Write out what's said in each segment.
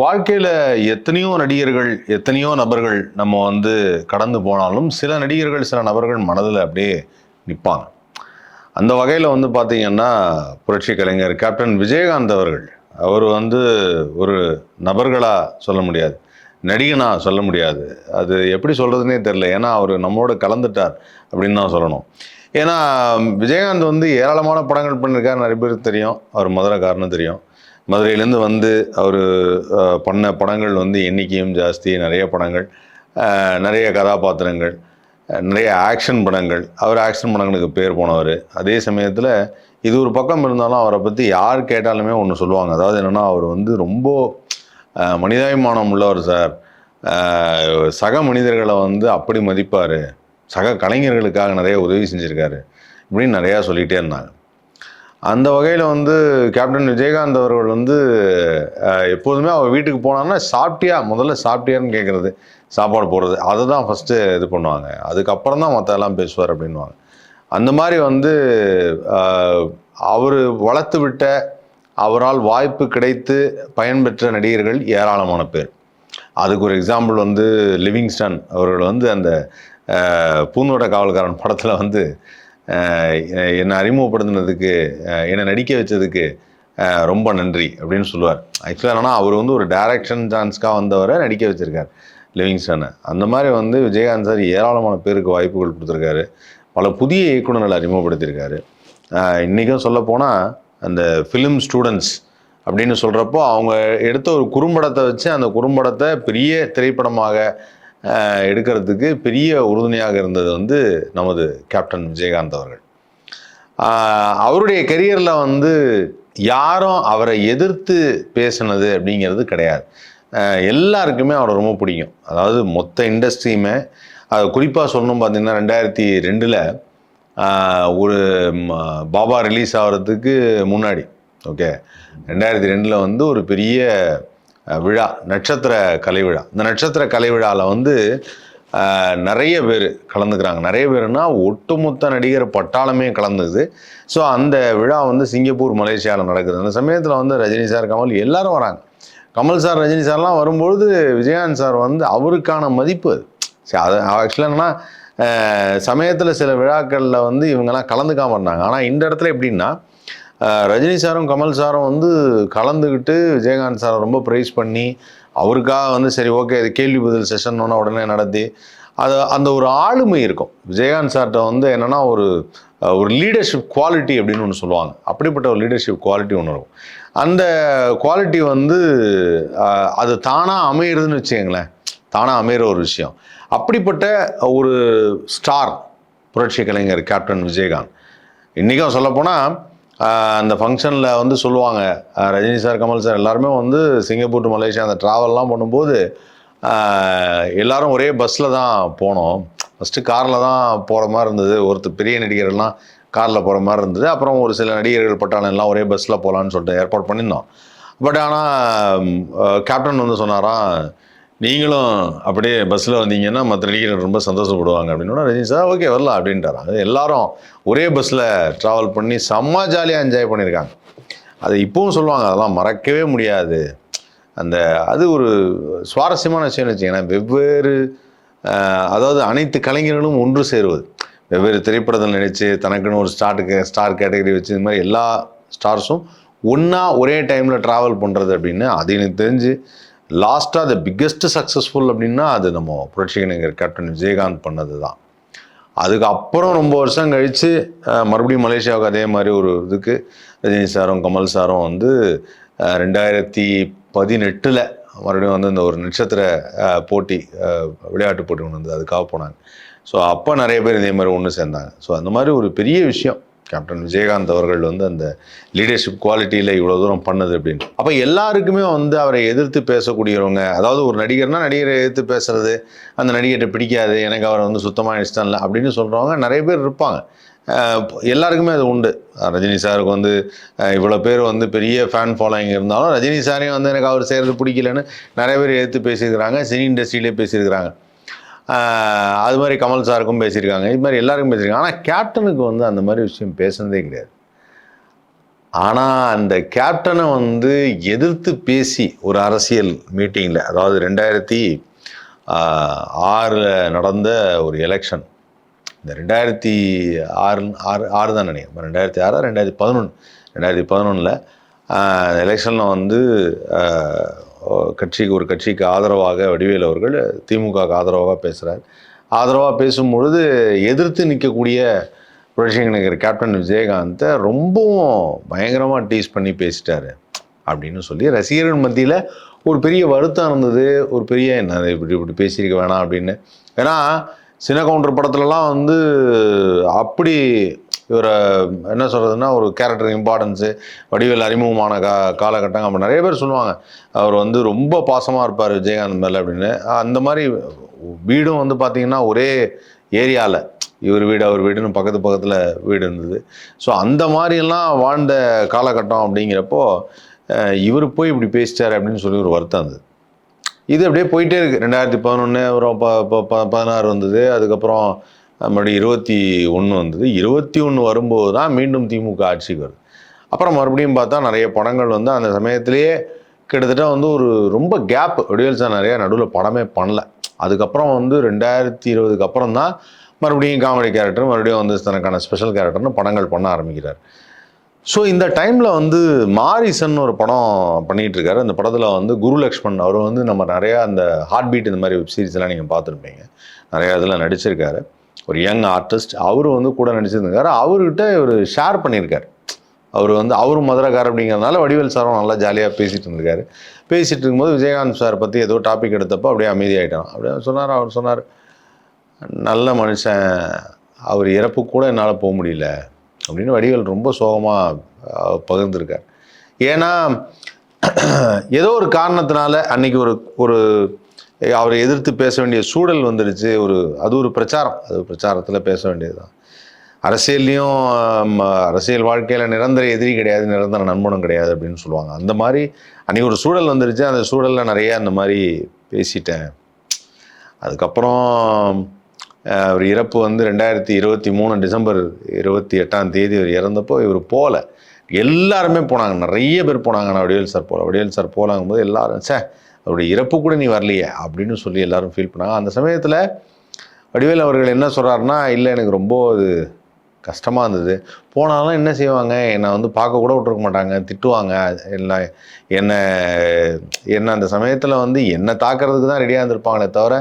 வாழ்க்கையில் எத்தனையோ நடிகர்கள் எத்தனையோ நபர்கள் நம்ம வந்து கடந்து போனாலும் சில நடிகர்கள் சில நபர்கள் மனதில் அப்படியே நிற்பாங்க அந்த வகையில் வந்து பார்த்திங்கன்னா புரட்சி கலைஞர் கேப்டன் விஜயகாந்த் அவர்கள் அவர் வந்து ஒரு நபர்களாக சொல்ல முடியாது நடிகனாக சொல்ல முடியாது. அது எப்படி சொல்கிறதுனே தெரில ஏன்னா அவர் நம்மளோட கலந்துட்டார் அப்படின்னு தான் சொல்லணும். ஏன்னா விஜயகாந்த் வந்து ஏராளமான படங்கள் பண்ணியிருக்காரு. நிறைய பேருக்கு தெரியும். அவர் மதுரைக்காரன்னு தெரியும். மதுரையிலேருந்து வந்து அவர் பண்ண படங்கள் வந்து எண்ணிக்கையும் ஜாஸ்தி நிறைய படங்கள் நிறைய கதாபாத்திரங்கள் நிறைய ஆக்ஷன் படங்கள். அவர் ஆக்ஷன் படங்களுக்கு பேர் போனவர். அதே சமயத்தில் இது ஒரு பக்கம் இருந்தாலும் அவரை பற்றி யார் கேட்டாலுமே ஒன்று சொல்லுவாங்க. அதாவது என்னென்னா அவர் வந்து ரொம்ப மனிதாபிமானம் உள்ளவர் சார். சக மனிதர்களை வந்து அப்படி மதிப்பார். சக கலைஞர்களுக்காக நிறைய உதவி செஞ்சுருக்காரு. இப்படின்னு நிறையா சொல்லிகிட்டே இருந்தாங்க. அந்த வகையில் வந்து கேப்டன் விஜயகாந்த் அவர்கள் வந்து எப்போதுமே அவர் வீட்டுக்கு போனான்னா சாப்பிட்டியா? முதல்ல சாப்பிட்டியான்னு கேட்குறது சாப்பாடு போடுறது. அதை தான் ஃபஸ்ட்டு இது பண்ணுவாங்க. அதுக்கப்புறம் தான் மற்றெல்லாம் பேசுவார் அப்படின்வாங்க அந்த மாதிரி வந்து அவர் வளர்த்து விட்ட அவரால் வாய்ப்பு கிடைத்து பயன்பெற்ற நடிகர்கள் ஏராளமான பேர். அதுக்கு ஒரு எக்ஸாம்பிள் வந்து லிவிங்ஸ்டன் அவர்கள் வந்து அந்த அஹ், பூந்தோட்ட காவல்காரன் படத்தில் வந்து என்னை அறிமுகப்படுத்தினதுக்கு என்னை நடிக்க வச்சதுக்கு ரொம்ப நன்றி அப்படின்னு சொல்லுவார். ஆக்சுவலாக என்னன்னா அவர் வந்து ஒரு டைரக்ஷன் சான்ஸ்க்காக வந்தவரை நடிக்க வச்சுருக்கார் லிவிங்ஸ்டனை. அந்த மாதிரி வந்து விஜயகாந்த் சார் ஏராளமான பேருக்கு வாய்ப்புகள் கொடுத்துருக்காரு. பல புதிய இயக்குநர்களை அறிமுகப்படுத்தியிருக்காரு. இன்றைக்கும் சொல்லப்போனால் அந்த ஃபிலிம் ஸ்டூடெண்ட்ஸ் அப்படின்னு சொல்கிறப்போ அவங்க எடுத்த ஒரு குறும்படத்தை வச்சு அந்த குறும்படத்தை பெரிய திரைப்படமாக எடுக்கிறதுக்கு பெரிய உறுதுணையாக இருந்தது வந்து நமது கேப்டன் விஜயகாந்த் அவர்கள். அவருடைய கெரியரில் வந்து யாரும் அவரை எதிர்த்து பேசினது அப்படிங்கிறது கிடையாது. எல்லாருக்குமே அவரை ரொம்ப பிடிக்கும். அதாவது மொத்த இண்டஸ்ட்ரியுமே அது குறிப்பாக சொல்லணும் பார்த்தீங்கன்னா ரெண்டாயிரத்தி ரெண்டில் ஒரு பாபா ரிலீஸ் ஆகிறதுக்கு முன்னாடி ஓகே ரெண்டாயிரத்தி ரெண்டில் வந்து ஒரு பெரிய விழா நட்சத்திர கலை விழா. இந்த நட்சத்திர கலை விழாவில் வந்து நிறைய பேர் கலந்துக்கிறாங்க. நிறைய பேர்னா ஒட்டுமொத்த நடிகர் பட்டாளமே கலந்துக்குது ஸோ அந்த விழா வந்து சிங்கப்பூர் மலேசியாவில் நடக்குது. அந்த சமயத்தில் வந்து ரஜினி சார் கமல் எல்லாரும் வராங்க. கமல் சார் ரஜினி சார்லாம் வரும்பொழுது விஜயகாந்த் சார் வந்து அவருக்கான மதிப்பு அது. சரி அது ஆக்சுவலாக என்னன்னா சமயத்தில் சில விழாக்களில் வந்து இவங்கெல்லாம் கலந்துக்காமல் இருந்தாங்க. ஆனால் இந்த இடத்துல எப்படின்னா ரஜினி சாரும் கமல் சாரும் வந்து கலந்துக்கிட்டு விஜயகாந்த் சாரை ரொம்ப ப்ரைஸ் பண்ணி அவருக்காக வந்து சரி ஓகே இது கேள்வி பதில் செஷன் உடனே நடத்தி அது அந்த ஒரு ஆளுமை இருக்கும். விஜயகாந்த் சார்கிட்ட வந்து என்னென்னா ஒரு ஒரு லீடர்ஷிப் குவாலிட்டி அப்படின்னு ஒன்று சொல்லுவாங்க. அப்படிப்பட்ட ஒரு லீடர்ஷிப் குவாலிட்டி ஒன்று இருக்கும். அந்த குவாலிட்டி வந்து அது தானாக அமையிறதுன்னு வச்சுக்கங்களேன். தானாக அமையிற ஒரு விஷயம். அப்படிப்பட்ட ஒரு ஸ்டார் புரட்சி கலைஞர் கேப்டன் விஜயகாந்த். இன்றைக்கும் சொல்லப்போனால் அந்த ஃபங்க்ஷனில் வந்து சொல்லுவாங்க. ரஜினி சார் கமல் சார் எல்லாருமே வந்து சிங்கப்பூர் டு மலேசியா அந்த ட்ராவல்லாம் பண்ணும்போது எல்லாரும் ஒரே பஸ்ஸில் தான் போனோம். ஃபஸ்ட்டு காரில் தான் போகிற மாதிரி இருந்தது. ஒருத்தர் பெரிய நடிகர்கள்லாம் காரில் போகிற மாதிரி இருந்தது. அப்புறம் ஒரு சில நடிகர்கள் பட்டாளம் எல்லாம் ஒரே பஸ்ஸில் போகலான்னு சொல்லிட்டு ஏற்பாடு பண்ணியிருந்தோம். பட் ஆனால் கேப்டன் வந்து சொன்னாராம் நீங்களும் அப்படியே பஸ்ஸில் வந்தீங்கன்னா மற்ற நடிகர்கள் ரொம்ப சந்தோஷப்படுவாங்க. அப்படின்னா ரஜினி சார் ஓகே வரலாம் அது எல்லாரும் ஒரே பஸ்ஸில் ட்ராவல் பண்ணி செம்ம ஜாலியாக என்ஜாய் பண்ணியிருக்காங்க. அது இப்போவும் சொல்லுவாங்க அதெல்லாம் மறக்கவே முடியாது. அந்த அது ஒரு சுவாரஸ்யமான விஷயம்னு வச்சிங்கன்னா வெவ்வேறு அதாவது அனைத்து கலைஞர்களும் ஒன்று சேருவது. வெவ்வேறு திரைப்படத்தில் நினச்சி தனக்குன்னு ஒரு ஸ்டார்ட்டுக்கு ஸ்டார் கேட்டகரி வச்சு இது மாதிரி எல்லா ஸ்டார்ஸும் ஒன்றா ஒரே டைமில் ட்ராவல் பண்ணுறது அப்படின்னு அது எனக்கு தெரிஞ்சு லாஸ்ட்டாக த பிக்கெஸ்ட் சக்ஸஸ்ஃபுல் அப்படின்னா அது நம்ம புரட்சி கலைஞர் கேப்டன் விஜயகாந்த் பண்ணது தான் அதுக்கப்புறம் ரொம்ப வருஷம் கழித்து மறுபடியும் மலேசியாவுக்கு அதே மாதிரி ஒரு இதுக்கு ரஜினி சாரும் கமல் சாரும் வந்து ரெண்டாயிரத்தி பதினெட்டில் மறுபடியும் வந்து இந்த ஒரு நட்சத்திர போட்டி விளையாட்டு போட்டி ஒன்று வந்து அதுக்காக போனாங்க. ஸோ அப்போ நிறைய பேர் இதே மாதிரி ஒன்று சேர்ந்தாங்க. ஸோ அந்த மாதிரி ஒரு பெரிய விஷயம். கேப்டன் விஜயகாந்த் அவர்கள் வந்து அந்த லீடர்ஷிப் குவாலிட்டியில் இவ்வளோ தூரம் பண்ணது அப்படின்னு. அப்போ எல்லாருக்குமே வந்து அவரை எதிர்த்து பேசக்கூடியவங்க அதாவது ஒரு நடிகர்னா நடிகரை எதிர்த்து பேசுறது அந்த நடிகர்கிட்ட பிடிக்காது எனக்கு அவரை வந்து சுத்தமாக இஷ்டம் இல்லை அப்படின்னு சொல்கிறவங்க நிறைய பேர் இருப்பாங்க. எல்லாருக்குமே அது உண்டு. ரஜினி சாருக்கு வந்து இவ்வளோ பேர் வந்து பெரிய ஃபேன் ஃபாலோயிங் இருந்தாலும் ரஜினி சாரையும் வந்து எனக்கு அவர் செய்கிறது பிடிக்கலன்னு நிறைய பேர் எடுத்து பேசியிருக்கிறாங்க சினி இண்டஸ்ட்ரியிலே பேசியிருக்கிறாங்க. அது மாதிரி கமல் சாருக்கும் பேசியிருக்காங்க. இது மாதிரி எல்லாருக்கும் பேசியிருக்காங்க. ஆனால் கேப்டனுக்கு வந்து அந்த மாதிரி விஷயம் பேசுனதே கிடையாது. ஆனால் அந்த கேப்டனை வந்து எதிர்த்து பேசி ஒரு அரசியல் மீட்டிங்கில் அதாவது ரெண்டாயிரத்தி ஆறில் நடந்த ஒரு எலெக்ஷன் இந்த ரெண்டாயிரத்தி ஆறு ஆறு ஆறு தான் நினைக்கிறேன். ரெண்டாயிரத்தி ஆறா ரெண்டாயிரத்தி பதினொன்று ரெண்டாயிரத்தி பதினொன்றில் எலெக்ஷனில் வந்து கட்சிக்கு ஒரு கட்சிக்கு ஆதரவாக வடிவேல் அவர்கள் திமுகவுக்கு ஆதரவாக பேசுகிறார் ஆதரவாக பேசும்பொழுது எதிர்த்து நிற்கக்கூடிய புரட்சிங்க நகர் கேப்டன் விஜயகாந்தை ரொம்பவும் பயங்கரமாக டீஸ் பண்ணி பேசிட்டாரு அப்படின்னு சொல்லி ரசிகர்கள் மத்தியில் ஒரு பெரிய வருத்தம் இருந்தது. ஒரு பெரிய என்ன இப்படி இப்படி பேசியிருக்க வேணாம் அப்படின்னு. ஏன்னா சின்ன கவுண்டர் படத்துலலாம் வந்து அப்படி இவரை என்ன சொல்கிறதுனா ஒரு கேரக்டர் இம்பார்ட்டன்ஸு வடிவேல் அறிமுகமான கா காலகட்டம் அப்போ நிறைய பேர் சொல்லுவாங்க. அவர் வந்து ரொம்ப பாசமாக இருப்பார் விஜயகாந்த் மேலே அப்படின்னு. அந்த மாதிரி வீடும் வந்து பார்த்திங்கன்னா ஒரே ஏரியாவில் இவர் வீடு அவர் வீடுன்னு பக்கத்து பக்கத்தில் வீடு இருந்தது. ஸோ அந்த மாதிரிலாம் வாழ்ந்த காலகட்டம் அப்படிங்கிறப்போ இவர் போய் இப்படி பேசிட்டார் அப்படின்னு சொல்லி ஒரு வருத்தம் இருந்தது இது அப்படியே போயிட்டே இருக்குது ரெண்டாயிரத்தி பதினொன்று அப்புறம் ப ப- ப- பதினாறு வந்தது. அதுக்கப்புறம் மறுபடியும் இருபத்தி ஒன்று வந்தது. இருபத்தி ஒன்று வரும்போது தான் மீண்டும் திமுக ஆட்சிக்கு வருது. அப்புறம் மறுபடியும் பார்த்தா நிறைய படங்கள் வந்து அந்த சமயத்திலேயே கிட்டத்தட்ட வந்து ஒரு ரொம்ப கேப் வடிவேல் சார் நிறைய நடுவில் படமே பண்ணல. அதுக்கப்புறம் வந்து ரெண்டாயிரத்தி இருபதுக்கு அப்புறம் தான் மறுபடியும் காமெடி கேரக்டர் மறுபடியும் வந்து தனக்கான ஸ்பெஷல் கேரக்டர்னு படங்கள் பண்ண ஆரம்பிக்கிறார். ஸோ இந்த டைமில் வந்து மாரிசன் ஒரு படம் பண்ணிட்டு இருக்காரு. அந்த படத்தில் வந்து குரு லக்ஷ்மண் அவர் வந்து நம்ம நிறையா அந்த ஹார்ட் பீட் இந்த மாதிரி வெப் சீரிஸ் எல்லாம் நீங்கள் பார்த்துருப்பீங்க. நிறையா இதில் நடிச்சிருக்காரு. ஒரு யங் ஆர்டிஸ்ட் அவரும் வந்து கூட நடிச்சிருந்திருக்காரு அவர்கிட்ட இவர் ஷேர் பண்ணியிருக்காரு. அவர் வந்து அவரும் மதுரக்கார் அப்படிங்கிறதுனால வடிவேல் சாரும் நல்லா ஜாலியாக பேசிகிட்டு இருந்திருக்காரு. பேசிகிட்டு இருக்கும்போது விஜயகாந்த் சார் பற்றி ஏதோ டாபிக் எடுத்தப்போ அப்படியே அமைதியாயிட்டான். அப்படியே சொன்னார் அவர் சொன்னார் நல்ல மனுஷன் அவர் இறப்பு கூட என்னால் போக முடியல. அப்படின்னு வடிவேல் ரொம்ப சோகமாக பகிர்ந்திருக்கார். ஏன்னா ஏதோ ஒரு காரணத்தினால அன்னைக்கு ஒரு ஒரு அவரை எதிர்த்து பேச வேண்டிய சூழல் வந்துடுச்சு. ஒரு அது ஒரு பிரச்சாரம். அது பிரச்சாரத்தில் பேச வேண்டியதுதான். அரசியல்லையும் அரசியல் வாழ்க்கையில் நிரந்தர எதிரி கிடையாது நிரந்தர நண்பனும் கிடையாது அப்படின்னு சொல்லுவாங்க. அந்த மாதிரி அன்றைக்கி ஒரு சூழல் வந்துருச்சு. அந்த சூழலில் நிறைய அந்த மாதிரி பேசிட்டேன். அதுக்கப்புறம் அவர் இறப்பு வந்து ரெண்டாயிரத்தி இருபத்தி மூணு டிசம்பர் இருபத்தி எட்டாம் தேதி அவர் இறந்தப்போ இவர் போகல எல்லாருமே போனாங்க. நிறைய பேர் போனாங்க. நான் வடிவேல் சார் போகல வடிவேல் சார் போகலாங்கும்போது எல்லாரும் சே அவருடைய இறப்பு கூட நீ வரலையே அப்படின்னு சொல்லி எல்லாரும் ஃபீல் பண்ணாங்க. அந்த சமயத்தில் வடிவேல் அவர்கள் என்ன சொல்கிறாருன்னா இல்லை எனக்கு ரொம்ப அது கஷ்டமாக இருந்தது. போனாலும் என்ன செய்வாங்க? என்னை வந்து பார்க்க கூட விட்டுருக்க மாட்டாங்க. திட்டுவாங்க. என்ன என்னை என்ன அந்த சமயத்தில் வந்து என்னை தாக்குறதுக்கு தான் ரெடியாக இருந்திருப்பாங்களே தவிர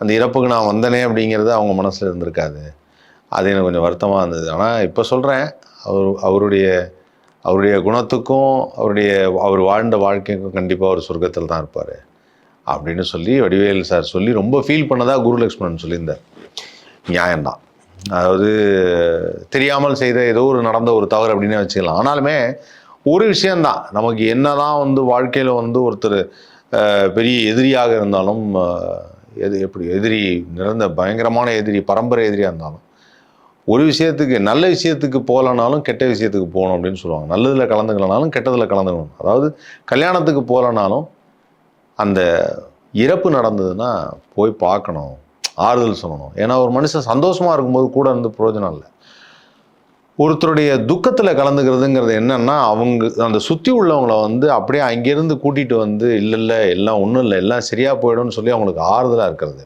அந்த இறப்புக்கு நான் வந்தனே அப்படிங்கிறது அவங்க மனசில் இருந்திருக்காது. அது எனக்கு கொஞ்சம் வருத்தமாக இருந்தது. ஆனால் இப்போ சொல்கிறேன் அவர் அவருடைய அவருடைய குணத்துக்கும் அவருடைய அவர் வாழ்ந்த வாழ்க்கைக்கும் கண்டிப்பாக அவர் சொர்க்கத்தில் தான் இருப்பார். அப்படின்னு சொல்லி வடிவேல் சார் சொல்லி ரொம்ப ஃபீல் பண்ணதா குருலக்ஷ்மணன் சொல்லியிருந்தார். நியாயம்தான். அதாவது தெரியாமல் செய்த ஏதோ ஒரு நடந்த ஒரு தவறு அப்படின்னு வச்சுக்கலாம். ஆனாலுமே ஒரு விஷயந்தான் நமக்கு என்ன தான் வந்து வாழ்க்கையில் வந்து ஒருத்தர் பெரிய எதிரியாக இருந்தாலும் எது எப்படி எதிரி நிறந்த பயங்கரமான எதிரி பரம்பரை எதிரியாக இருந்தாலும் ஒரு விஷயத்துக்கு நல்ல விஷயத்துக்கு போகலனாலும் கெட்ட விஷயத்துக்கு போகணும் அப்படின்னு சொல்லுவாங்க. நல்லதில் கலந்துக்கலனாலும் கெட்டதில் கலந்துக்கணும். அதாவது கல்யாணத்துக்கு போகலனாலும் அந்த இறப்பு நடந்ததுன்னா போய் பார்க்கணும். ஆறுதல் சொல்லணும். ஏன்னா ஒரு மனுஷன் சந்தோஷமாக இருக்கும்போது கூட இருந்து பிரயோஜனம் இல்லை. ஒருத்தருடைய துக்கத்தில் கலந்துக்கிறதுங்கிறது என்னென்னா அவங்க அந்த சுற்றி உள்ளவங்கள வந்து அப்படியே அங்கேருந்து கூட்டிகிட்டு வந்து இல்லை இல்லை எல்லாம் ஒன்றும் இல்லை எல்லாம் சரியாக போயிடும்னு சொல்லி அவங்களுக்கு ஆறுதலாக இருக்கிறது.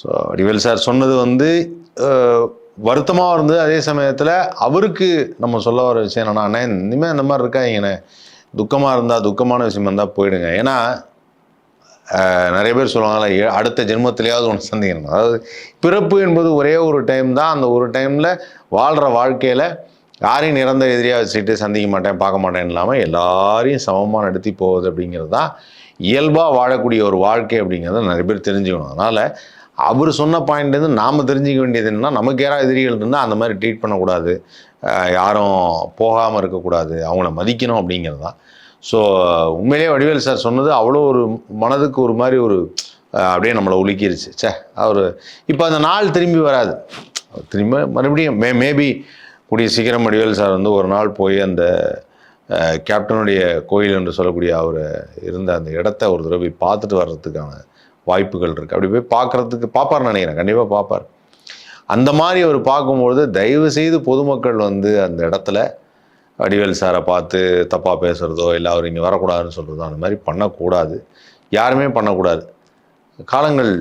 ஸோ வடிவேல் சார் சொன்னது வந்து வருத்தமாக இருந்தது. அதே சமயத்தில் அவருக்கு நம்ம சொல்ல வர விஷயம் என்னன்னா அண்ணே இனிமேல் இந்த மாதிரி இருக்காங்கண்ணே துக்கமாக இருந்தால் துக்கமான விஷயம் இருந்தால் போயிடுங்க. ஏன்னா நிறைய பேர் சொல்லுவாங்கல்ல அடுத்த ஜென்மத்திலேயாவது ஒன்று சந்திக்கணும். அதாவது பிறப்பு என்பது ஒரே ஒரு டைம் தான். அந்த ஒரு டைமில் வாழ்கிற வாழ்க்கையில் யாரையும் நிரந்தர எதிரியாக வச்சுக்கிட்டு சந்திக்க மாட்டேன் பார்க்க மாட்டேன் இல்லாமல் எல்லாரையும் சமமாக நடத்தி போகுது அப்படிங்கிறது தான் இயல்பாக வாழக்கூடிய ஒரு வாழ்க்கை அப்படிங்கிறத நிறைய பேர் தெரிஞ்சுக்கணும். அதனால் அவர் சொன்ன பாயிண்ட்லேருந்து நாம் தெரிஞ்சிக்க வேண்டியது என்னன்னா நமக்கு யாராவது எதிரிகள் இருந்தால் அந்த மாதிரி ட்ரீட் பண்ணக்கூடாது. யாரும் போகாமல் இருக்கக்கூடாது. அவங்கள மதிக்கணும் அப்படிங்கிறது தான். ஸோ உண்மையிலேயே வடிவேல் சார் சொன்னது அவ்வளோ ஒரு மனதுக்கு ஒரு மாதிரி ஒரு அப்படியே நம்மளை உலுக்கிருச்சு. ச்சே அவர் இப்போ அந்த நாள் திரும்பி வராது. திரும்ப மறுபடியும் மே மேபி கூடிய சீக்கிரம் வடிவேல் சார் வந்து ஒரு நாள் போய் அந்த கேப்டனுடைய கோயில் என்று சொல்லக்கூடிய அவர் இருந்த அந்த இடத்த ஒரு தடவை போய் பார்த்துட்டு வர்றதுக்கான வாய்ப்புகள் இருக்குது அப்படி போய் பார்க்குறதுக்கு பார்ப்பார் நினைக்கிறேன். கண்டிப்பாக பார்ப்பார். அந்த மாதிரி அவர் பார்க்கும்பொழுது தயவு செய்து பொதுமக்கள் வந்து அந்த இடத்துல வடிவேல் சாரை பார்த்து தப்பாக பேசுகிறதோ இல்லை அவர் இங்கே வரக்கூடாதுன்னு சொல்கிறதோ அந்த மாதிரி பண்ணக்கூடாது. யாருமே பண்ணக்கூடாது. காலங்கள்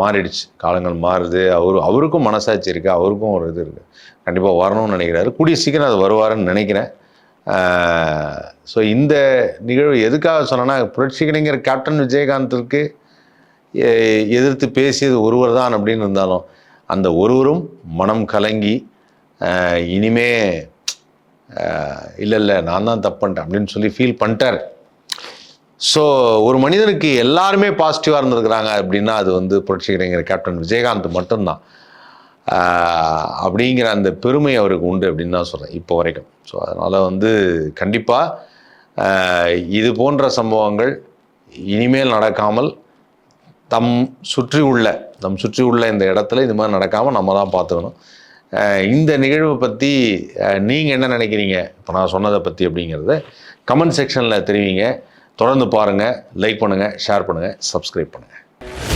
மாறிடுச்சு. காலங்கள் மாறுது. அவரு அவருக்கும் மனசாட்சி இருக்குது அவருக்கும் ஒரு இது இருக்குது கண்டிப்பாக வரணும்னு நினைக்கிறாரு. கூடிய சீக்கிரம் அது வருவாருன்னு நினைக்கிறேன். ஸோ இந்த நிகழ்வு எதுக்காக சொன்னேன்னா புரட்சி கலைஞர் கேப்டன் விஜயகாந்திற்கு எதிர்த்து பேசியது ஒருவர் தான் அப்படின்னு இருந்தாலும் அந்த ஒருவரும் மனம் கலங்கி இனிமே இல்லை இல்லை நான் தான் தப்பு பண்ணிட்டேன் அப்படின்னு சொல்லி ஃபீல் பண்ணிட்டார். ஸோ ஒரு மனிதனுக்கு எல்லாருமே பாசிட்டிவாக இருந்திருக்கிறாங்க அப்படின்னா அது வந்து புரட்சி கேப்டன் விஜயகாந்த் மட்டும்தான். அப்படிங்கிற அந்த பெருமை அவருக்கு உண்டு அப்படின்னு தான் சொல்கிறேன் இப்போ வரைக்கும். ஸோ அதனால் வந்து கண்டிப்பாக இது போன்ற சம்பவங்கள் இனிமேல் நடக்காமல் தம் சுற்றி உள்ள தம் சுற்றி உள்ள இந்த இடத்துல இது மாதிரி நடக்காமல் நம்ம தான் பார்த்துக்கணும். இந்த நிகழ்வை பற்றி நீங்கள் என்ன நினைக்கிறீங்க? இப்போ நான் சொன்னதை பற்றி அப்படிங்கிறத கமெண்ட் செக்ஷனில் தெரிவிங்க. தொடர்ந்து பாருங்கள் லைக் பண்ணுங்கள் ஷேர் பண்ணுங்கள் சப்ஸ்கிரைப் பண்ணுங்கள்